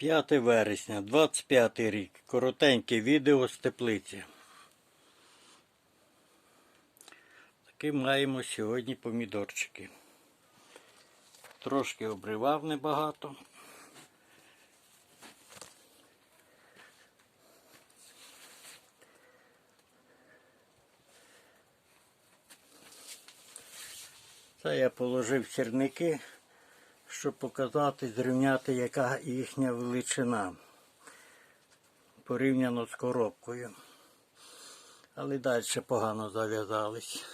5 вересня, 25 рік. Коротеньке відео з теплиці. Такі маємо сьогодні помідорчики. Трошки обривав небагато. Це я положив сірники, щоб показати, зрівняти, яка їхня величина порівняно з коробкою. Але далі погано зав'язались.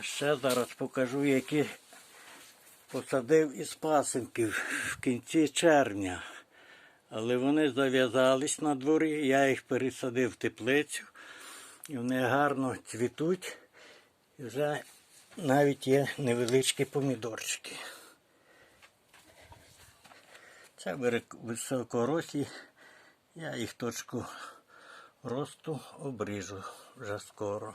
Ще зараз покажу, які посадив із пасинків в кінці червня. Але вони зав'язались на дворі, я їх пересадив в теплицю. І вони гарно цвітуть. І вже навіть є невеличкі помідорчики. Це високорослі. Я їх точку росту обріжу вже скоро.